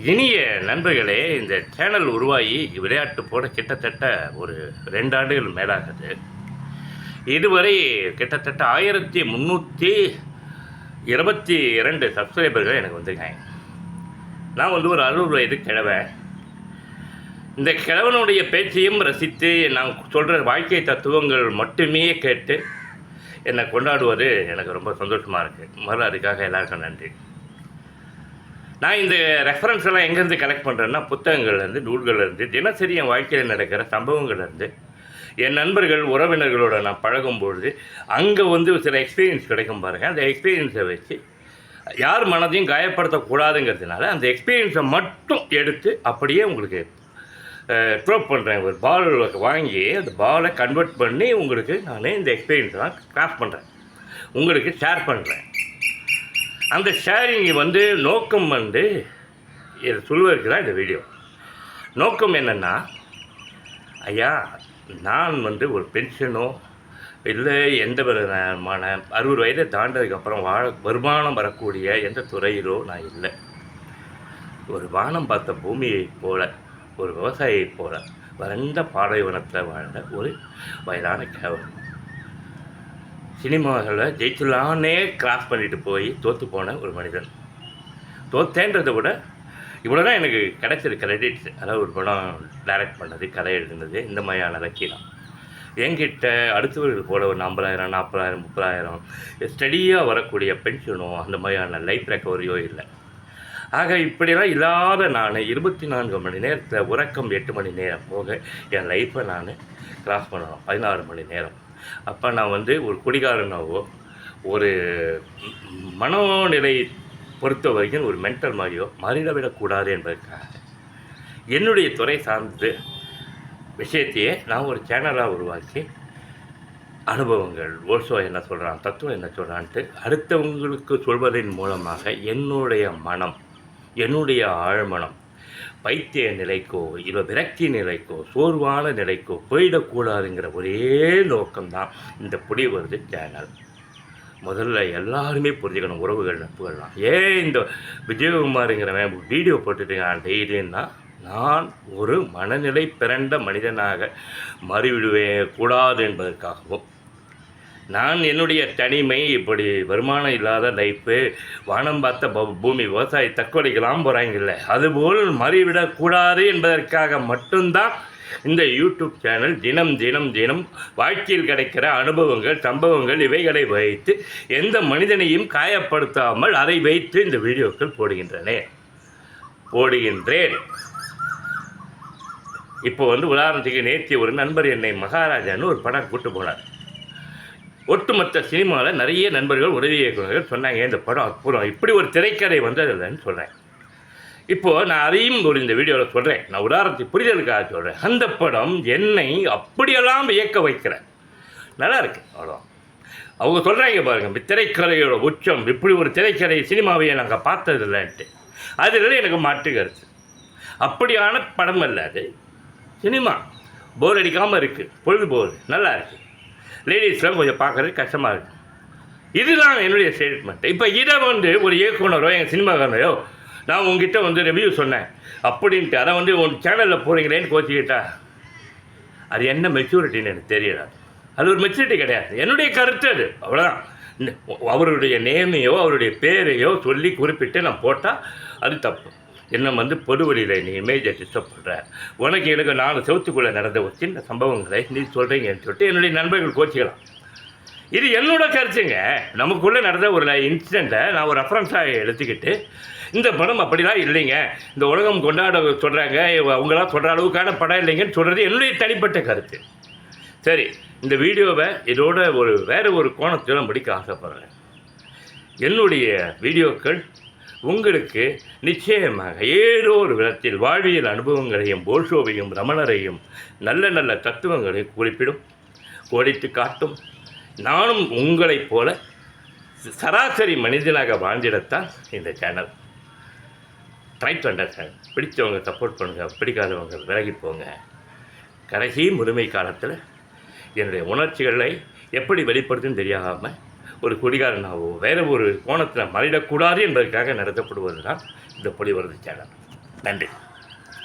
இனிய நண்பர்களே இந்த சேனல் உருவாகி விளையாட்டு போட கிட்டத்தட்ட ஒரு ரெண்டு ஆண்டுகள் மேலாகுது. இதுவரை கிட்டத்தட்ட ஆயிரத்தி முந்நூற்றி இருபத்தி இரண்டு சப்ஸ்கிரைபர்கள் எனக்கு வந்திருக்காங்க. நான் வந்து ஒரு அறுபது வயது கிழவன். இந்த கிழவனுடைய பேச்சையும் ரசித்து நான் சொல்கிற வாழ்க்கை தத்துவங்கள் மட்டுமே கேட்டு என்னை கொண்டாடுவது எனக்கு ரொம்ப சந்தோஷமாக இருக்குது முதல்ல அதுக்காக எல்லாருக்கும் நன்றி. நான் இந்த ரெஃபரன்ஸ் எல்லாம் எங்கேருந்து கலெக்ட் பண்ணுறேன்னா புத்தகங்கள்லேருந்து நூல்கள்லேருந்து தினசரி என் வாழ்க்கையில் நடக்கிற சம்பவங்கள்லேருந்து. என் நண்பர்கள் உறவினர்களோட நான் பழகும்பொழுது அங்கே வந்து சில எக்ஸ்பீரியன்ஸ் கிடைக்கும் பாருங்கள் அந்த எக்ஸ்பீரியன்ஸை வச்சு யார் மனதையும் காயப்படுத்தக்கூடாதுங்கிறதுனால அந்த எக்ஸ்பீரியன்ஸை மட்டும் எடுத்து அப்படியே உங்களுக்கு த்ரோ பண்ணுறேன் ஒரு பால் வாங்கி அந்த பாலை கன்வெர்ட் பண்ணி உங்களுக்கு நான் இந்த எக்ஸ்பீரியன்ஸ்லாம் கிராஃப்ட் பண்ணுறேன் உங்களுக்கு ஷேர் பண்ணுறேன் அந்த ஷேரிங் வந்து நோக்கம் வந்து இதை சொல்வதற்கு தான் இந்த வீடியோ நோக்கம் என்னென்னா ஐயா நான் வந்து ஒரு பென்ஷனோ இல்லை எந்த விதமான அறுபது வயதை தாண்டதுக்கப்புறம் வாழ வருமானம் வரக்கூடிய எந்த துறையிலோ நான் இல்லை. ஒரு வானம் பார்த்த பூமியைப் போல ஒரு விவசாயியைப் போல வறண்ட பாலைவனத்தில் வாழ்ந்த ஒரு வயதான கேவலம் சினிமாவில் ஜெயிச்சுலானே கிராஸ் பண்ணிட்டு போய் தோற்று போன ஒரு மனிதன். தோத்தேன்றதை விட இவ்வளோ தான் எனக்கு கிடைச்சது கிரெடிட்ஸ் அதாவது ஒரு படம் டைரக்ட் பண்ணது கதை எழுதுனது இந்த மாதிரியான லக்கியம் என்கிட்ட அடுத்தவர்கள் போல ஒரு ஐம்பதாயிரம் நாற்பதாயிரம் முப்பதாயிரம் ஸ்டடியாக வரக்கூடிய பென்ஷனோ அந்த மாதிரியான லைஃப் ரெக்கவரியோ இல்லை. ஆக இப்படிலாம் இல்லாத நான் இருபத்தி நான்கு மணி நேரத்தில் உறக்கம் எட்டு மணி நேரம் போக என் லைஃப்பை நான் கிராஸ் பண்ணணும். பதினாறு மணி நேரம். அப்போ நான் வந்து ஒரு குடிகாரனாவோ ஒரு மனோநிலை பொறுத்த வரைக்கும் ஒரு மென்டல் மாதிரியோ மாறிடவிடக்கூடாது என்பதற்காக. என்னுடைய துறை சார்ந்து விஷயத்தையே நான் ஒரு சேனலாக உருவாக்கி அனுபவங்கள் ஓல்சோ என்ன சொல்கிறான் தத்துவம் என்ன சொல்கிறான்ட்டு அடுத்தவங்களுக்கு சொல்வதன் மூலமாக என்னுடைய மனம் என்னுடைய ஆழ்மனம் பைத்திய நிலைக்கோ இல்லை விரக்தி நிலைக்கோ சோர்வான நிலைக்கோ போயிடக்கூடாதுங்கிற ஒரே நோக்கம்தான் இந்த புடி வருது சேனல் முதல்ல எல்லாருமே புரிஞ்சுக்கணும் உறவுகள் நட்புகள்லாம். ஏன் இந்த விஜயகுமாருங்கிறவன் வீடியோ போட்டுட்டுருக்கான் டெய்லின்னா நான் ஒரு மனநிலை பிறண்ட மனிதனாக மாறிவிடுவே கூடாது என்பதற்காகவும். நான் என்னுடைய தனிமை இப்படி வருமானம் இல்லாத லைஃப்பு வானம் பார்த்த பூமி விவசாயி தற்கொலைக்கெல்லாம் போகிறாங்கல்ல அதுபோல் மறிவிடக்கூடாது என்பதற்காக மட்டும்தான் இந்த யூடியூப் சேனல் தினம் தினம் தினம் வாழ்க்கையில் கிடைக்கிற அனுபவங்கள் சம்பவங்கள் இவைகளை வைத்து எந்த மனிதனையும் காயப்படுத்தாமல் அதை வைத்து இந்த வீடியோக்கள் போடுகின்றன. போடுகின்றேன். இப்போ வந்து உதாரணத்துக்கு நேற்று ஒரு நண்பர் என்னை மகாராஜான்னு ஒரு படம் கூட்டு போனார். ஒட்டுமொத்த சினிமாவில் நிறைய நண்பர்கள் உதவி இயக்குநர்கள் சொன்னாங்க இந்த படம் அற்புதம் இப்படி ஒரு திரைக்கதை வந்ததில்லைன்னு சொல்கிறேன் இப்போது நான் அதையும் ஒரு இந்த வீடியோவில் சொல்கிறேன் நான் உதாரணத்துக்கு புரிதலுக்காக சொல்கிறேன் அந்த படம் என்னை அப்படியெல்லாம் இயக்க வைக்கிறேன் நல்லா இருக்கு அவ்வளோ அவங்க சொல்கிறாங்க பாருங்கள் திரைக்கதையோட உச்சம் இப்படி ஒரு திரைக்கதை சினிமாவையை நாங்கள் பார்த்ததில்லைன்ட்டு. அதில் எனக்கு மாற்று கருத்து. அப்படியான படம் அல்ல அது. சினிமா போர் அடிக்காமல் இருக்குது பொழுது போகுது நல்லா இருக்குது லேடிஸ்லாம் கொஞ்சம் பார்க்குறது கஷ்டமாக இருக்குது இதுதான் என்னுடைய ஸ்டேட்மெண்ட் இப்போ இதை வந்து ஒரு இயக்குனரோ எங்கள் சினிமாக்காரனையோ நான் உங்ககிட்ட வந்து ரிவ்யூ சொன்னேன். அப்படின்ட்டு அதை வந்து உன் சேனலில் போகிறீங்களேன்னு கோச்சிக்கிட்டா அது என்ன மெச்சூரிட்டின்னு எனக்கு தெரியல. அது ஒரு மெச்சூரிட்டி கிடையாது. என்னுடைய கருத்து அது. அவ்வளோதான் அவருடைய நேமையோ அவருடைய பேரையோ சொல்லி குறிப்பிட்டு நான் போட்டால் அது தப்பு. என்னை வந்து பொது வழியில் நீ இமேஜை டிஸ்டர்ப் பண்ணுற உனக்கு எனக்கு நாலு செவத்துக்குள்ளே நடந்த ஒரு சின்ன சம்பவங்களை நீ சொல்கிறீங்கன்னு சொல்லிட்டு என்னுடைய நண்பர்கள் கோச்சிக்கலாம். இது என்னோட கருத்துங்க. நமக்குள்ளே நடந்த ஒரு இன்சிடெண்ட்டை நான் ஒரு ரெஃபரன்ஸாக எடுத்துக்கிட்டு இந்த படம் அப்படிலாம் இல்லைங்க. இந்த உலகம் கொண்டாட சொல்கிறாங்க அவங்களாம் சொல்கிற அளவுக்கான படம் இல்லைங்கன்னு சொல்கிறது என்னுடைய தனிப்பட்ட கருத்து. சரி இந்த வீடியோவை இதோட ஒரு வேறு ஒரு கோணத்தில் முடிக்க ஆசைப்படுறேன். என்னுடைய வீடியோக்கள் உங்களுக்கு நிச்சயமாக ஏதோ ஒரு விதத்தில் வாழ்வியல் அனுபவங்களையும் போல்ஷோவையும் ரமணரையும் நல்ல நல்ல தத்துவங்களையும் குறிப்பிடும் கோடிட்டு காட்டும். நானும் உங்களைப் போல சராசரி மனிதனாக வாழ்ந்திடத்தான் இந்த சேனல் ட்ரை பண்ணுறேன் சார் பிடிச்சவங்க சப்போர்ட் பண்ணுங்கள் பிடிக்காதவங்க விலகி போங்க. கடைசி முதுமை காலத்தில் என்னுடைய உணர்ச்சிகளை எப்படி வெளிப்படுத்துன்னு தெரியாமல் ஒரு குடிகாரனாவோ வேறு ஒரு கோணத்தில் மறையிடக்கூடாது என்பதற்காக நடத்தப்படுவது தான் இந்த பொலிவரது சேனல். நன்றி.